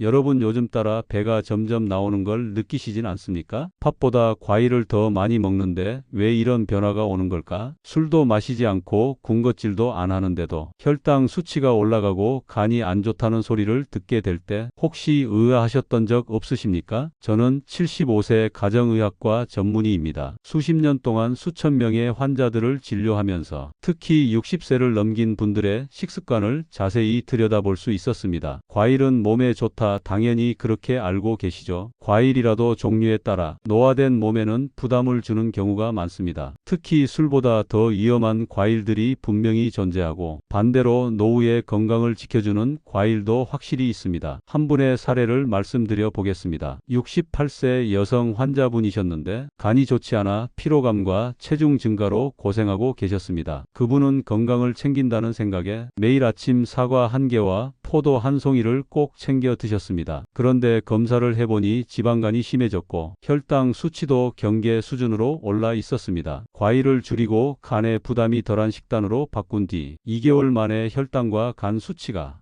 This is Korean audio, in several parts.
여러분 요즘 따라 배가 점점 나오는 걸 느끼시진 않습니까? 팥보다 과일을 더 많이 먹는데 왜 이런 변화가 오는 걸까? 술도 마시지 않고 군것질도 안 하는데도 혈당 수치가 올라가고 간이 안 좋다는 소리를 듣게 될 때 혹시 의아하셨던 적 없으십니까? 저는 75세 가정의학과 전문의입니다. 수십 년 동안 수천 명의 환자들을 진료하면서 특히 60세를 넘긴 분들의 식습관을 자세히 들여다볼 수 있었습니다. 과일은 몸에 좋다 당연히 그렇게 알고 계시죠. 과일이라도 종류에 따라 노화된 몸에는 부담을 주는 경우가 많습니다. 특히 술보다 더 위험한 과일들이 분명히 존재하고 반대로 노후의 건강을 지켜주는 과일도 확실히 있습니다. 한 분의 사례를 말씀드려 보겠습니다. 68세 여성 환자분이셨는데 간이 좋지 않아 피로감과 체중 증가로 고생하고 계셨습니다. 그분은 건강을 챙긴다는 생각에 매일 아침 사과 한 개와 포도 한 송이를 꼭 챙겨 드셨습니다. 그런데 검사를 해보니 지방간이 심해졌고 혈당 수치도 경계 수준으로 올라 있었습니다. 과일을 줄이고 간에 부담이 덜한 식단으로 바꾼 뒤 2개월 만에 혈당과 간 수치가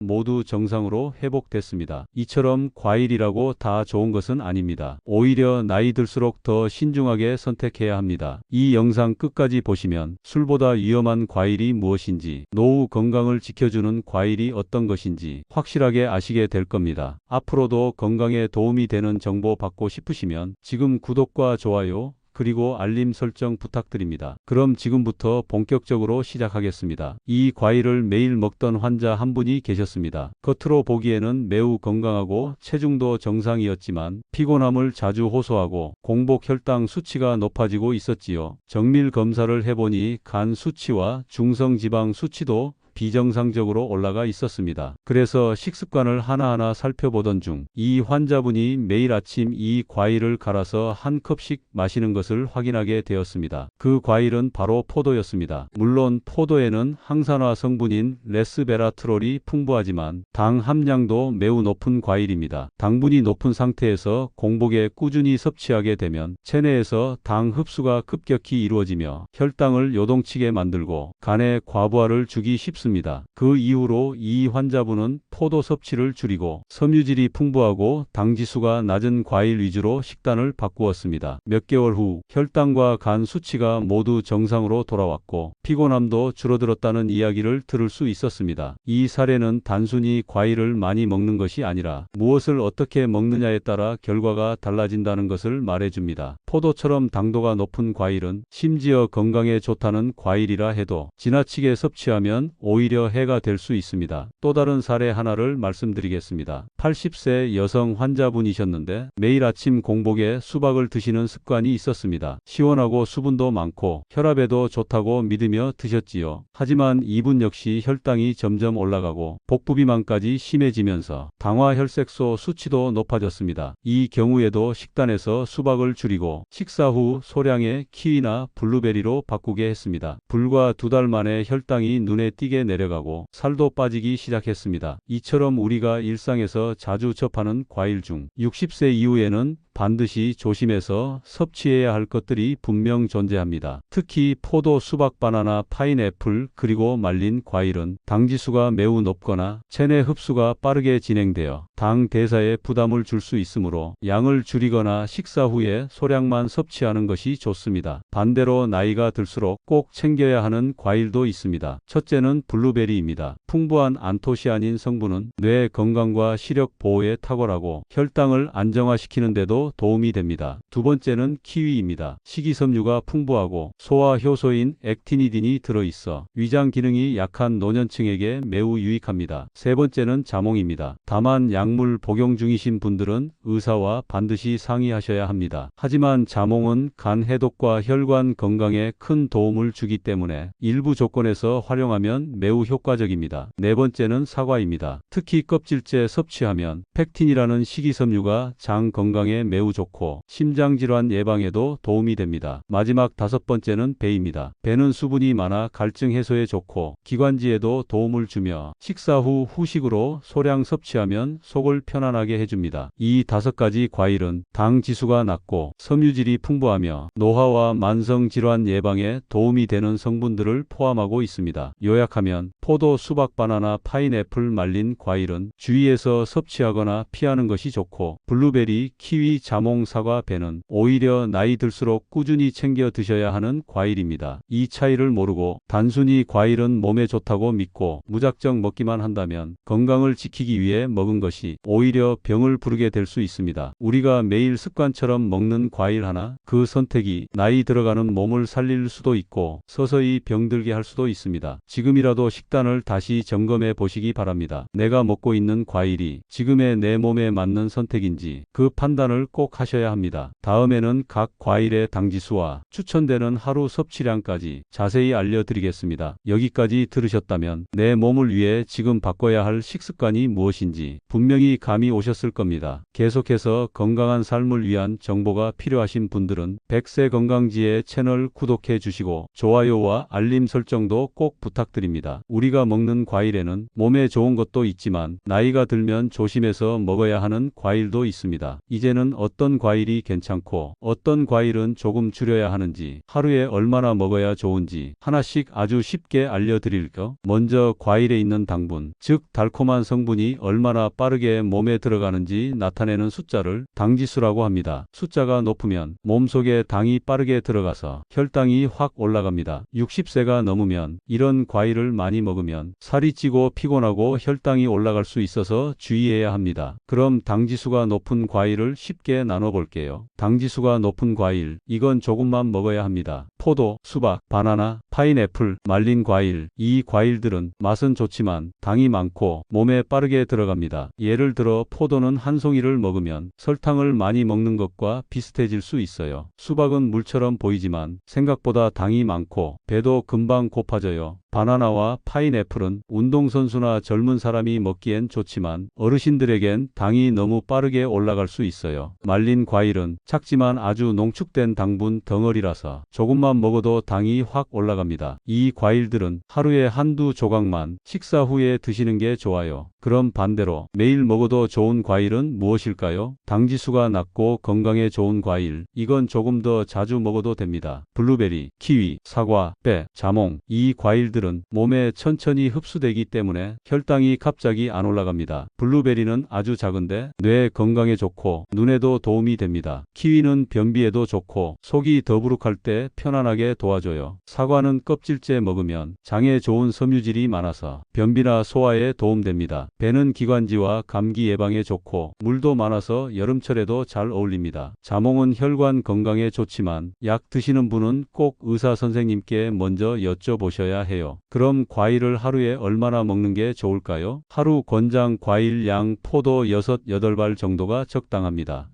모두 정상으로 회복됐습니다. 이처럼 과일이라고 다 좋은 것은 아닙니다. 오히려 나이 들수록 더 신중하게 선택해야 합니다. 이 영상 끝까지 보시면 술보다 위험한 과일이 무엇인지, 노후 건강을 지켜주는 과일이 어떤 것인지 확실하게 아시게 될 겁니다. 앞으로도 건강에 도움이 되는 정보 받고 싶으시면 지금 구독과 좋아요, 그리고 알림 설정 부탁드립니다. 그럼 지금부터 본격적으로 시작하겠습니다. 이 과일을 매일 먹던 환자 한 분이 계셨습니다. 겉으로 보기에는 매우 건강하고 체중도 정상이었지만 피곤함을 자주 호소하고 공복 혈당 수치가 높아지고 있었지요. 정밀 검사를 해보니 간 수치와 중성지방 수치도 비정상적으로 올라가 있었습니다. 그래서 식습관을 하나하나 살펴보던 중 이 환자분이 매일 아침 이 과일을 갈아서 한 컵씩 마시는 것을 확인하게 되었습니다. 그 과일은 바로 포도였습니다. 물론 포도에는 항산화 성분인 레스베라트롤이 풍부하지만 당 함량도 매우 높은 과일입니다. 당분이 높은 상태에서 공복에 꾸준히 섭취하게 되면 체내에서 당 흡수가 급격히 이루어지며 혈당을 요동치게 만들고 간에 과부하를 주기 쉽습니다. 그 이후로 이 환자분은 포도 섭취를 줄이고 섬유질이 풍부하고 당지수가 낮은 과일 위주로 식단을 바꾸었습니다. 몇 개월 후 혈당과 간 수치가 모두 정상으로 돌아왔고 피곤함도 줄어들었다는 이야기를 들을 수 있었습니다. 이 사례는 단순히 과일을 많이 먹는 것이 아니라 무엇을 어떻게 먹느냐에 따라 결과가 달라진다는 것을 말해줍니다. 포도처럼 당도가 높은 과일은 심지어 건강에 좋다는 과일이라 해도 지나치게 섭취하면 오히려 해가 될 수 있습니다. 또 다른 사례 하나를 말씀드리겠습니다. 80세 여성 환자분이셨는데 매일 아침 공복에 수박을 드시는 습관이 있었습니다. 시원하고 수분도 많고 혈압에도 좋다고 믿으며 드셨지요. 하지만 이분 역시 혈당이 점점 올라가고 복부비만까지 심해지면서 당화 혈색소 수치도 높아졌습니다. 이 경우에도 식단에서 수박을 줄이고 식사 후 소량의 키위나 블루베리로 바꾸게 했습니다. 불과 두 달 만에 혈당이 눈에 띄게 내려가고 살도 빠지기 시작했습니다. 이처럼 우리가 일상에서 자주 접하는 과일 중 60세 이후에는 반드시 조심해서 섭취해야 할 것들이 분명 존재합니다. 특히 포도, 수박, 바나나, 파인애플, 그리고 말린 과일은 당지수가 매우 높거나 체내 흡수가 빠르게 진행되어 당 대사에 부담을 줄 수 있으므로 양을 줄이거나 식사 후에 소량만 섭취하는 것이 좋습니다. 반대로 나이가 들수록 꼭 챙겨야 하는 과일도 있습니다. 첫째는 블루베리입니다. 풍부한 안토시아닌 성분은 뇌 건강과 시력 보호에 탁월하고 혈당을 안정화시키는데도 도움이 됩니다. 두 번째는 키위입니다. 식이섬유가 풍부하고 소화 효소인 액티니딘이 들어있어 위장 기능이 약한 노년층에게 매우 유익합니다. 세 번째는 자몽입니다. 다만 약물 복용 중이신 분들은 의사와 반드시 상의하셔야 합니다. 하지만 자몽은 간 해독과 혈관 건강에 큰 도움을 주기 때문에 일부 조건에서 활용하면 매우 효과적입니다. 네 번째는 사과입니다. 특히 껍질째 섭취하면 펙틴이라는 식이섬유가 장 건강에 매우 매우 좋고 심장질환 예방에도 도움이 됩니다. 마지막 다섯 번째는 배입니다. 배는 수분이 많아 갈증 해소에 좋고 기관지에도 도움을 주며 식사 후 후식으로 소량 섭취하면 속을 편안하게 해줍니다. 이 다섯 가지 과일은 당 지수가 낮고 섬유질이 풍부하며 노화와 만성 질환 예방에 도움이 되는 성분들을 포함하고 있습니다. 요약하면 포도, 수박, 바나나, 파인애플, 말린 과일은 주위에서 섭취하거나 피하는 것이 좋고 블루베리, 키위, 자몽, 사과, 배는 오히려 나이 들수록 꾸준히 챙겨 드셔야 하는 과일입니다. 이 차이를 모르고 단순히 과일은 몸에 좋다고 믿고 무작정 먹기만 한다면 건강을 지키기 위해 먹은 것이 오히려 병을 부르게 될 수 있습니다. 우리가 매일 습관처럼 먹는 과일 하나 그 선택이 나이 들어가는 몸을 살릴 수도 있고 서서히 병들게 할 수도 있습니다. 지금이라도 식단을 다시 점검해 보시기 바랍니다. 내가 먹고 있는 과일이 지금의 내 몸에 맞는 선택인지 그 판단을 꼭 하셔야 합니다. 다음에는 각 과일의 당지수와 추천되는 하루 섭취량까지 자세히 알려드리겠습니다. 여기까지 들으셨다면 내 몸을 위해 지금 바꿔야 할 식습관이 무엇인지 분명히 감이 오셨을 겁니다. 계속해서 건강한 삶을 위한 정보가 필요하신 분들은 백세 건강지의 채널 구독해 주시고 좋아요와 알림 설정도 꼭 부탁드립니다. 우리가 먹는 과일에는 몸에 좋은 것도 있지만 나이가 들면 조심해서 먹어야 하는 과일도 있습니다. 이제는 어떤 과일이 괜찮고 어떤 과일은 조금 줄여야 하는지 하루에 얼마나 먹어야 좋은지 하나씩 아주 쉽게 알려드릴게요. 먼저 과일에 있는 당분, 즉 달콤한 성분이 얼마나 빠르게 몸에 들어가는지 나타내는 숫자를 당지수라고 합니다. 숫자가 높으면 몸속에 당이 빠르게 들어가서 혈당이 확 올라갑니다. 60세가 넘으면 이런 과일을 많이 먹으면 살이 찌고 피곤하고 혈당이 올라갈 수 있어서 주의해야 합니다. 그럼 당지수가 높은 과일을 쉽게 나눠 볼게요. 당지수가 높은 과일, 이건 조금만 먹어야 합니다. 포도, 수박, 바나나, 파인애플, 말린 과일. 이 과일들은 맛은 좋지만 당이 많고 몸에 빠르게 들어갑니다. 예를 들어 포도는 한 송이를 먹으면 설탕을 많이 먹는 것과 비슷해질 수 있어요. 수박은 물처럼 보이지만 생각보다 당이 많고 배도 금방 고파져요. 바나나와 파인애플은 운동선수나 젊은 사람이 먹기엔 좋지만 어르신들에겐 당이 너무 빠르게 올라갈 수 있어요. 말린 과일은 작지만 아주 농축된 당분 덩어리라서 조금만 먹어도 당이 확 올라갑니다. 이 과일들은 하루에 한두 조각만 식사 후에 드시는 게 좋아요. 그럼 반대로 매일 먹어도 좋은 과일은 무엇일까요? 당지수가 낮고 건강에 좋은 과일. 이건 조금 더 자주 먹어도 됩니다. 블루베리, 키위, 사과, 배, 자몽. 이 과일들은 몸에 천천히 흡수되기 때문에 혈당이 갑자기 안 올라갑니다. 블루베리는 아주 작은데 뇌 건강에 좋고 눈에도 도움이 됩니다. 키위는 변비에도 좋고 속이 더부룩할 때 편 안하게 도와줘요. 사과는 껍질째 먹으면 장에 좋은 섬유질이 많아서 변비나 소화에 도움됩니다. 배는 기관지와 감기 예방에 좋고 물도 많아서 여름철에도 잘 어울립니다. 자몽은 혈관 건강에 좋지만 약 드시는 분은 꼭 의사 선생님께 먼저 여쭤보셔야 해요. 그럼 과일을 하루에 얼마나 먹는 게 좋을까요? 하루 권장 과일 양 포도 6, 8발 정도가 적당합니다.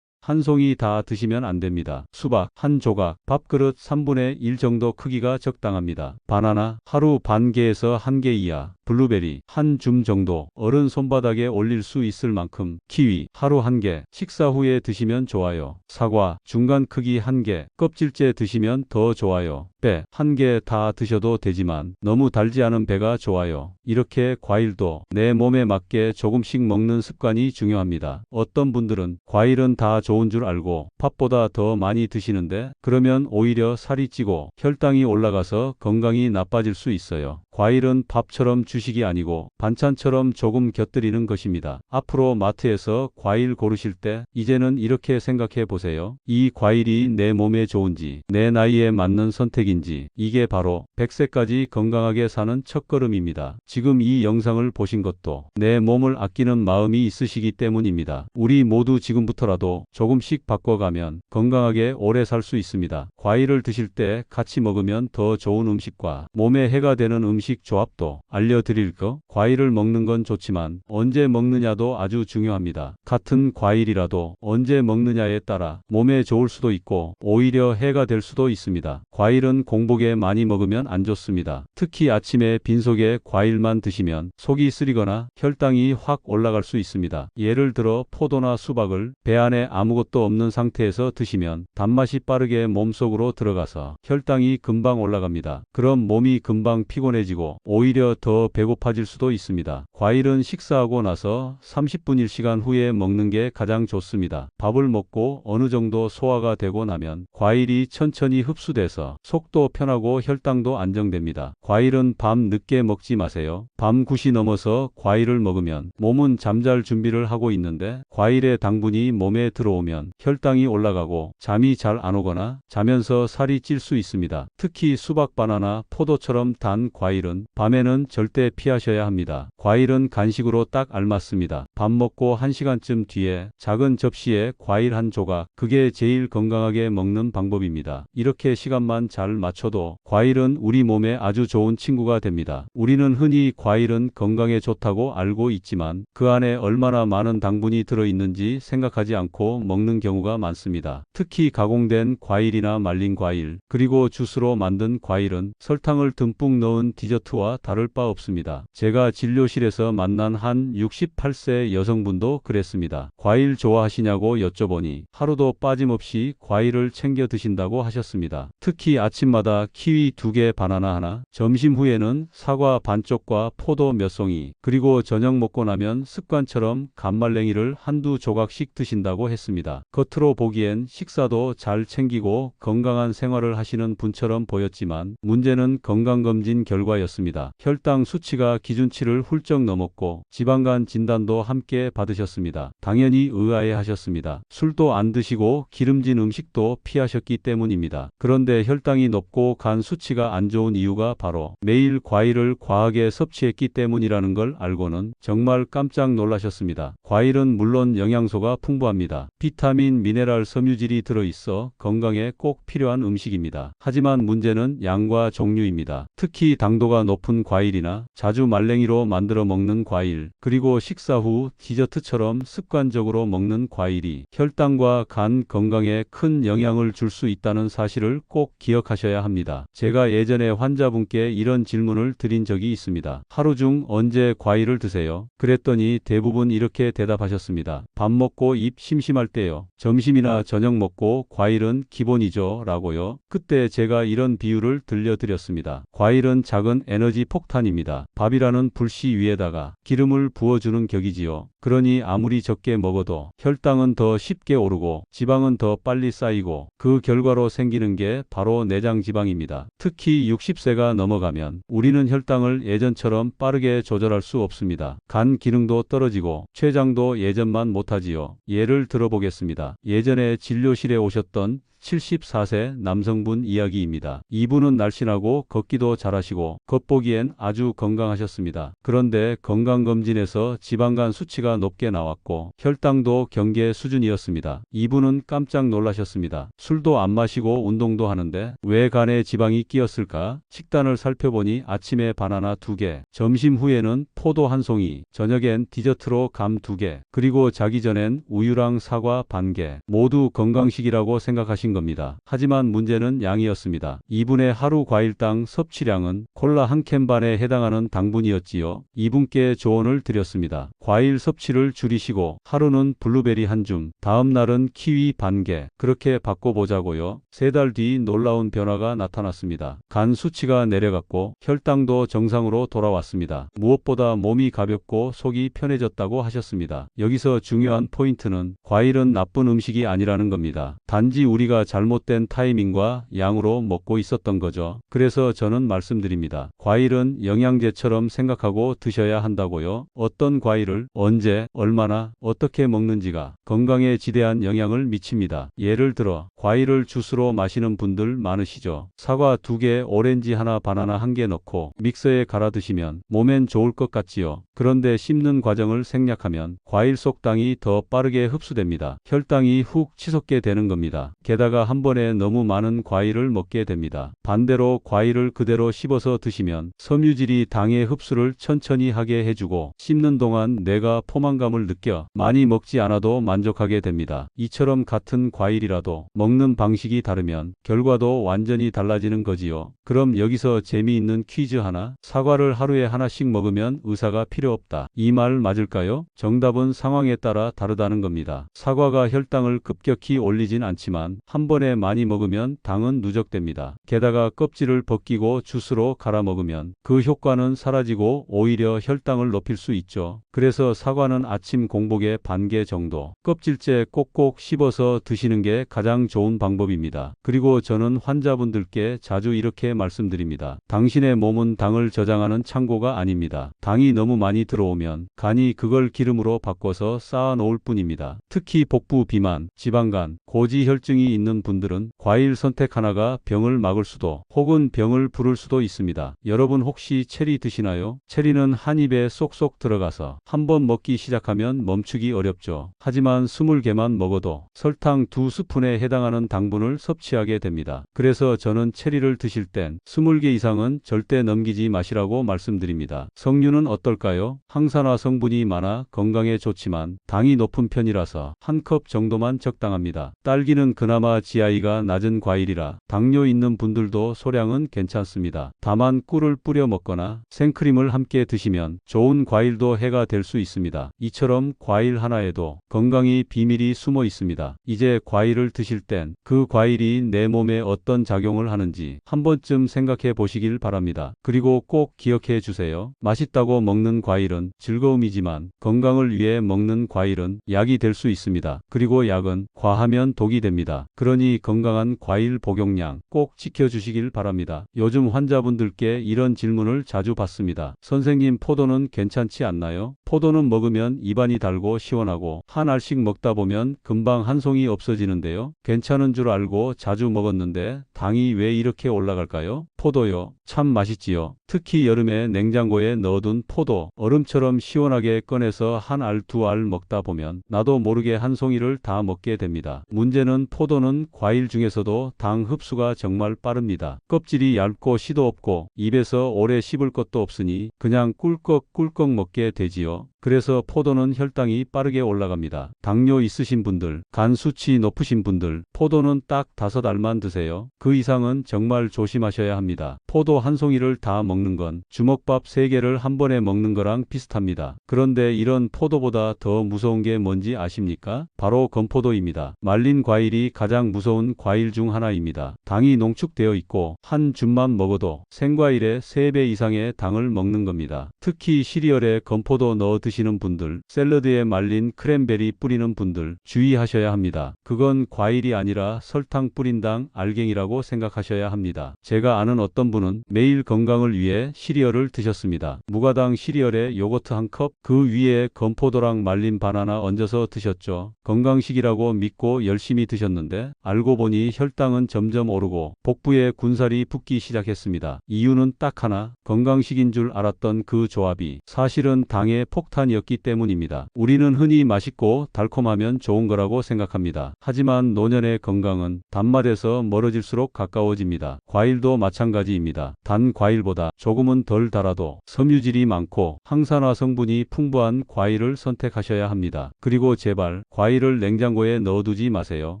한 송이 다 드시면 안 됩니다. 수박 한 조각, 밥그릇 3분의 1 정도 크기가 적당합니다. 바나나 하루 반 개에서 한 개 이하, 블루베리 한 줌 정도 어른 손바닥에 올릴 수 있을 만큼 키위 하루 한 개 식사 후에 드시면 좋아요. 사과 중간 크기 한 개 껍질째 드시면 더 좋아요. 배 한 개 다 드셔도 되지만 너무 달지 않은 배가 좋아요. 이렇게 과일도 내 몸에 맞게 조금씩 먹는 습관이 중요합니다. 어떤 분들은 과일은 다 좋은 줄 알고 팥보다 더 많이 드시는데 그러면 오히려 살이 찌고 혈당이 올라가서 건강이 나빠질 수 있어요. 과일은 밥처럼 주식이 아니고 반찬처럼 조금 곁들이는 것입니다. 앞으로 마트에서 과일 고르실 때 이제는 이렇게 생각해 보세요. 이 과일이 내 몸에 좋은지 내 나이에 맞는 선택인지 이게 바로 100세까지 건강하게 사는 첫걸음입니다. 지금 이 영상을 보신 것도 내 몸을 아끼는 마음이 있으시기 때문입니다. 우리 모두 지금부터라도 조금씩 바꿔가면 건강하게 오래 살 수 있습니다. 과일을 드실 때 같이 먹으면 더 좋은 음식과 몸에 해가 되는 음식 간식 조합도 알려드릴 거. 과일을 먹는 건 좋지만 언제 먹느냐도 아주 중요합니다. 같은 과일이라도 언제 먹느냐에 따라 몸에 좋을 수도 있고 오히려 해가 될 수도 있습니다. 과일은 공복에 많이 먹으면 안 좋습니다. 특히 아침에 빈속에 과일만 드시면 속이 쓰리거나 혈당이 확 올라갈 수 있습니다. 예를 들어 포도나 수박을 배 안에 아무것도 없는 상태에서 드시면 단맛이 빠르게 몸속으로 들어가서 혈당이 금방 올라갑니다. 그럼 몸이 금방 피곤해지고 오히려 더 배고파질 수도 있습니다. 과일은 식사하고 나서 30분 1시간 후에 먹는 게 가장 좋습니다. 밥을 먹고 어느 정도 소화가 되고 나면 과일이 천천히 흡수돼서 속도 편하고 혈당도 안정됩니다. 과일은 밤 늦게 먹지 마세요. 밤 9시 넘어서 과일을 먹으면 몸은 잠잘 준비를 하고 있는데 과일의 당분이 몸에 들어오면 혈당이 올라가고 잠이 잘 안 오거나 자면서 살이 찔 수 있습니다. 특히 수박, 바나나, 포도처럼 단 과일은 밤에는 절대 피하셔야 합니다. 과일은 간식으로 딱 알맞습니다. 밥 먹고 1시간쯤 뒤에 작은 접시에 과일 한 조각, 그게 제일 건강하게 먹는 방법입니다. 이렇게 시간만 잘 맞춰도 과일은 우리 몸에 아주 좋은 친구가 됩니다. 우리는 흔히 과일은 건강에 좋다고 알고 있지만 그 안에 얼마나 많은 당분이 들어있는지 생각하지 않고 먹는 경우가 많습니다. 특히 가공된 과일이나 말린 과일, 그리고 주스로 만든 과일은 설탕을 듬뿍 넣은 디저트와 다를 바 없습니다. 제가 진료실에서 만난 한 68세 여성분도 그랬습니다. 과일 좋아하시냐고 여쭤보니 하루도 빠짐없이 과일을 챙겨 드신다고 하셨습니다. 특히 아침마다 키위 두개 바나나 하나, 점심 후에는 사과 반쪽과 포도 몇 송이, 그리고 저녁 먹고 나면 습관처럼 감말랭이를 한두 조각씩 드신다고 했습니다. 겉으로 보기엔 식사도 잘 챙기고 건강한 생활을 하시는 분처럼 보였지만 문제는 건강검진 결과 였습니다. 혈당 수치가 기준치를 훌쩍 넘었고 지방간 진단도 함께 받으셨습니다. 당연히 의아해 하셨습니다. 술도 안 드시고 기름진 음식도 피하셨기 때문입니다. 그런데 혈당이 높고 간 수치가 안 좋은 이유가 바로 매일 과일을 과하게 섭취했기 때문이라는 걸 알고는 정말 깜짝 놀라셨습니다. 과일은 물론 영양소가 풍부합니다. 비타민, 미네랄, 섬유질이 들어있어 건강에 꼭 필요한 음식입니다. 하지만 문제는 양과 종류입니다. 특히 당도 가 높은 과일이나 자주 말랭이로 만들어 먹는 과일, 그리고 식사 후 디저트처럼 습관적으로 먹는 과일이 혈당과 간 건강에 큰 영향을 줄 수 있다는 사실을 꼭 기억하셔야 합니다. 제가 예전에 환자분께 이런 질문을 드린 적이 있습니다. 하루 중 언제 과일을 드세요? 그랬더니 대부분 이렇게 대답하셨습니다. 밥 먹고 입 심심할 때요. 점심이나 저녁 먹고 과일은 기본이죠. 라고요. 그때 제가 이런 비유를 들려드렸습니다. 과일은 작은 에너지 폭탄입니다. 밥이라는 불씨 위에다가 기름을 부어주는 격이지요. 그러니 아무리 적게 먹어도 혈당은 더 쉽게 오르고 지방은 더 빨리 쌓이고 그 결과로 생기는 게 바로 내장 지방입니다. 특히 60세가 넘어가면 우리는 혈당을 예전처럼 빠르게 조절할 수 없습니다. 간 기능도 떨어지고 췌장도 예전만 못하지요. 예를 들어보겠습니다. 예전에 진료실에 오셨던 74세 남성분 이야기입니다. 이분은 날씬하고 걷기도 잘하시고 겉보기엔 아주 건강하셨습니다. 그런데 건강검진에서 지방간 수치가 높게 나왔고 혈당도 경계 수준이었습니다. 이분은 깜짝 놀라셨습니다. 술도 안 마시고 운동도 하는데 왜 간에 지방이 끼었을까? 식단을 살펴보니 아침에 바나나 2개, 점심 후에는 포도 한 송이, 저녁엔 디저트로 감 2개, 그리고 자기 전엔 우유랑 사과 반 개, 모두 건강식이라고 생각하신 겁니다. 하지만 문제는 양이었습니다. 이분의 하루 과일당 섭취량은 콜라 한 캔 반에 해당하는 당분이었지요. 이분께 조언을 드렸습니다. 과일 섭취를 줄이시고 하루는 블루베리 한 줌, 다음 날은 키위 반 개, 그렇게 바꿔보자고요. 세 달 뒤 놀라운 변화가 나타났습니다. 간 수치가 내려갔고 혈당도 정상으로 돌아왔습니다. 무엇보다 몸이 가볍고 속이 편해졌다고 하셨습니다. 여기서 중요한 포인트는 과일은 나쁜 음식이 아니라는 겁니다. 단지 우리가 잘못된 타이밍과 양으로 먹고 있었던 거죠. 그래서 저는 말씀드립니다. 과일은 영양제처럼 생각하고 드셔야 한다고요. 어떤 과일을 언제, 얼마나, 어떻게 먹는지가 건강에 지대한 영향을 미칩니다. 예를 들어 과일을 주스로 마시는 분들 많으시죠. 사과 두 개, 오렌지 하나, 바나나 한개 넣고 믹서에 갈아 드시면 몸엔 좋을 것 같지요. 그런데 씹는 과정을 생략하면 과일 속 당이 더 빠르게 흡수됩니다. 혈당이 훅 치솟게 되는 겁니다. 게다가 한 번에 너무 많은 과일을 먹게 됩니다. 반대로 과일을 그대로 씹어서 드시 면 섬유질이 당의 흡수를 천천히 하게 해주고 씹는 동안 뇌가 포만감을 느껴 많이 먹지 않아도 만족하게 됩니다. 이처럼 같은 과일이라도 먹는 방식이 다르면 결과도 완전히 달라지는 거지요. 그럼 여기서 재미있는 퀴즈 하나. 사과를 하루에 하나씩 먹으면 의사가 필요 없다. 이 말 맞을까요? 정답은 상황에 따라 다르다는 겁니다. 사과가 혈당을 급격히 올리진 않지만 한 번에 많이 먹으면 당은 누적됩니다. 게다가 껍질을 벗기고 주스로 갈아 먹으면 그 효과는 사라지고 오히려 혈당을 높일 수 있죠. 그래서 사과는 아침 공복에 반 개 정도 껍질째 꼭꼭 씹어서 드시는 게 가장 좋은 방법입니다. 그리고 저는 환자분들께 자주 이렇게 말씀드립니다. 당신의 몸은 당을 저장하는 창고가 아닙니다. 당이 너무 많이 들어오면 간이 그걸 기름으로 바꿔서 쌓아 놓을 뿐입니다. 특히 복부 비만, 지방간, 고지혈증이 있는 분들은 과일 선택 하나가 병을 막을 수도 혹은 병을 부를 수도 있습니다. 여러분 혹시 체리 드시나요? 체리는 한 입에 쏙쏙 들어가서 한 번 먹기 시작하면 멈추기 어렵죠. 하지만 20개만 먹어도 설탕 두 스푼에 해당하는 당분을 섭취하게 됩니다. 그래서 저는 체리를 드실 땐 20개 이상은 절대 넘기지 마시라고 말씀드립니다. 성류는 어떨까요? 항산화 성분이 많아 건강에 좋지만 당이 높은 편이라서 한 컵 정도만 적당합니다. 딸기는 그나마 GI가 낮은 과일이라 당뇨 있는 분들도 소량은 괜찮습니다. 다만 꿀을 뿌려 먹거나 생크림을 함께 드시면 좋은 과일도 해가 될 수 있습니다. 이처럼 과일 하나에도 건강이 비밀이 숨어 있습니다. 이제 과일을 드실 땐 그 과일이 내 몸에 어떤 작용을 하는지 한 번쯤 생각해 보시길 바랍니다. 그리고 꼭 기억해 주세요. 맛있다고 먹는 과일은 즐거움이지만 건강을 위해 먹는 과일은 약이 될 수 있습니다. 그리고 약은 과하면 독이 됩니다. 그러니 건강한 과일 복용량 꼭 지켜주시길 바랍니다. 요즘 환자분들께 이런 질문을 자주 받습니다. 선생님 포도는 괜찮지 않나요? 포도는 먹으면 입안이 달고 시원하고 한 알씩 먹다 보면 금방 한 송이 없어지는데요. 괜찮은 줄 알고 자주 먹었는데 당이 왜 이렇게 올라갈까요? 포도요. 참 맛있지요. 특히 여름에 냉장고에 넣어둔 포도 얼음처럼 시원하게 꺼내서 한 알두알 먹다 보면 나도 모르게 한 송이를 다 먹게 됩니다. 문제는 포도는 과일 중에서도 당 흡수가 정말 빠릅니다. 껍질이 얇고 씨도 없고 입에서 오래 씹을 것도 없으니 그냥 꿀꺽꿀꺽 먹게 되지요. 그래서 포도는 혈당이 빠르게 올라갑니다. 당뇨 있으신 분들, 간 수치 높으신 분들, 포도는 딱 다섯 알만 드세요. 그 이상은 정말 조심하셔야 합니다. 포도 한 송이를 다 먹는 건 주먹밥 세 개를 한 번에 먹는 거랑 비슷합니다. 그런데 이런 포도보다 더 무서운 게 뭔지 아십니까? 바로 건포도입니다. 말린 과일이 가장 무서운 과일 중 하나입니다. 당이 농축되어 있고 한 줌만 먹어도 생과일의 3배 이상의 당을 먹는 겁니다. 특히 시리얼에 건포도 넣어 드시는 분들, 샐러드에 말린 크랜베리 뿌리는 분들 주의하셔야 합니다. 그건 과일이 아니라 설탕 뿌린 당 알갱이라고 생각하셔야 합니다. 제가 아는 어떤 분은 매일 건강을 위해 시리얼을 드셨습니다. 무가당 시리얼에 요거트 한 컵, 그 위에 건포도랑 말린 바나나 얹어서 드셨죠. 건강식이라고 믿고 열심히 드셨는데 알고 보니 혈당은 점점 오르고 복부에 군살이 붙기 시작했습니다. 이유는 딱 하나, 건강식인 줄 알았던 그 조합이 사실은 당의 폭탄 이었기 때문입니다. 우리는 흔히 맛있고 달콤하면 좋은 거라고 생각합니다. 하지만 노년의 건강은 단맛에서 멀어질수록 가까워집니다. 과일도 마찬가지입니다. 단 과일보다 조금은 덜 달아도 섬유질이 많고 항산화 성분이 풍부한 과일을 선택하셔야 합니다. 그리고 제발 과일을 냉장고에 넣어두지 마세요.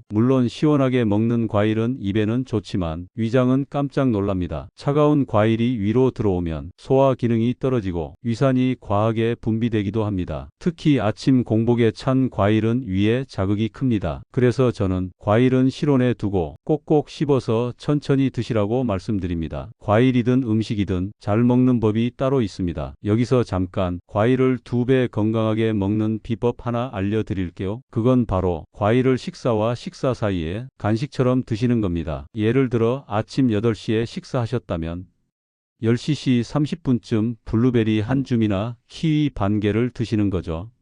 물론 시원하게 먹는 과일은 입에는 좋지만 위장은 깜짝 놀랍니다. 차가운 과일이 위로 들어오면 소화 기능이 떨어지고 위산이 과하게 분비되기 도 합니다. 특히 아침 공복에 찬 과일은 위에 자극이 큽니다. 그래서 저는 과일은 실온에 두고 꼭꼭 씹어서 천천히 드시라고 말씀드립니다. 과일이든 음식이든 잘 먹는 법이 따로 있습니다. 여기서 잠깐 과일을 두 배 건강하게 먹는 비법 하나 알려드릴게요. 그건 바로 과일을 식사와 식사 사이에 간식처럼 드시는 겁니다. 예를 들어 아침 8시에 식사하셨다면 10cc 30분쯤 블루베리 한 줌이나 키위 반 개를 드시는 거죠.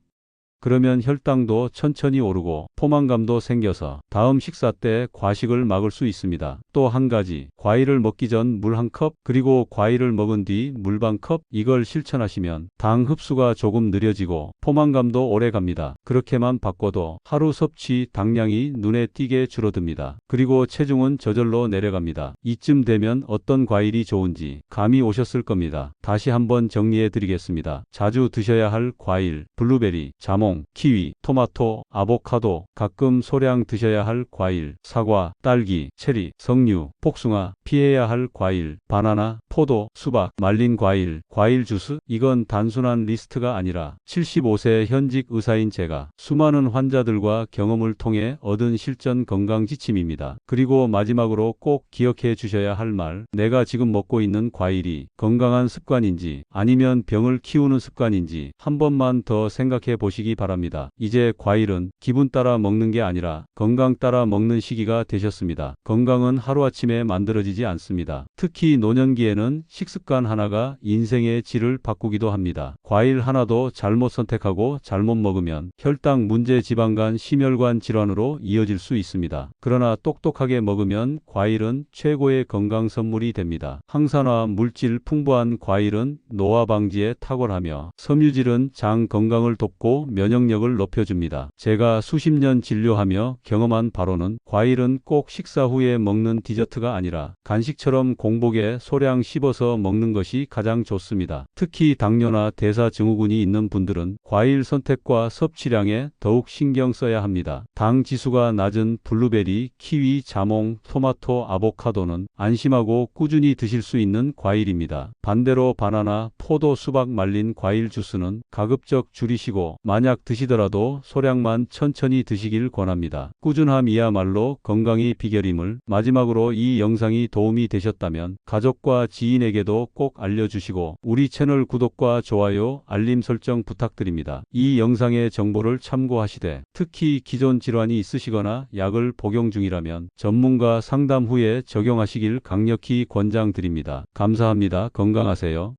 그러면 혈당도 천천히 오르고 포만감도 생겨서 다음 식사 때 과식을 막을 수 있습니다. 또 한 가지, 과일을 먹기 전 물 한 컵, 그리고 과일을 먹은 뒤 물 반 컵, 이걸 실천하시면 당 흡수가 조금 느려지고 포만감도 오래 갑니다. 그렇게만 바꿔도 하루 섭취 당량이 눈에 띄게 줄어듭니다. 그리고 체중은 저절로 내려갑니다. 이쯤 되면 어떤 과일이 좋은지 감이 오셨을 겁니다. 다시 한번 정리해 드리겠습니다. 자주 드셔야 할 과일, 블루베리, 자몽, 키위, 토마토, 아보카도, 가끔 소량 드셔야 할 과일, 사과, 딸기, 체리, 석류, 복숭아, 피해야 할 과일, 바나나, 포도, 수박, 말린 과일, 과일 주스, 이건 단순한 리스트가 아니라 75세 현직 의사인 제가 수많은 환자들과 경험을 통해 얻은 실전 건강 지침입니다. 그리고 마지막으로 꼭 기억해 주셔야 할 말, 내가 지금 먹고 있는 과일이 건강한 습관인지 아니면 병을 키우는 습관인지 한 번만 더 생각해 보시기 바랍니다. 이제 과일은 기분 따라 먹는 게 아니라 건강 따라 먹는 시기가 되셨습니다. 건강은 하루아침에 만들어지지 않습니다. 특히 노년기에는 식습관 하나가 인생의 질을 바꾸기도 합니다. 과일 하나도 잘못 선택하고 잘못 먹으면 혈당 문제 지방간 심혈관 질환으로 이어질 수 있습니다. 그러나 똑똑하게 먹으면 과일은 최고의 건강 선물이 됩니다. 항산화 물질 풍부한 과일은 노화 방지에 탁월하며 섬유질은 장 건강을 돕고 면 역력을 높여줍니다. 제가 수십 년 진료하며 경험한 바로는 과일은 꼭 식사 후에 먹는 디저트가 아니라 간식처럼 공복에 소량 씹어서 먹는 것이 가장 좋습니다. 특히 당뇨나 대사증후군이 있는 분들은 과일 선택과 섭취량에 더욱 신경 써야 합니다. 당 지수가 낮은 블루베리, 키위, 자몽, 토마토, 아보카도는 안심하고 꾸준히 드실 수 있는 과일입니다. 반대로 바나나, 포도, 수박 말린 과일 주스는 가급적 줄이시고 만약 드시더라도 소량만 천천히 드시길 권합니다. 꾸준함이야말로 건강의 비결임을 마지막으로 이 영상이 도움이 되셨다면 가족과 지인에게도 꼭 알려주시고 우리 채널 구독과 좋아요, 알림 설정 부탁드립니다. 이 영상의 정보를 참고하시되 특히 기존 질환이 있으시거나 약을 복용 중이라면 전문가 상담 후에 적용하시길 강력히 권장드립니다. 감사합니다. 건강하세요.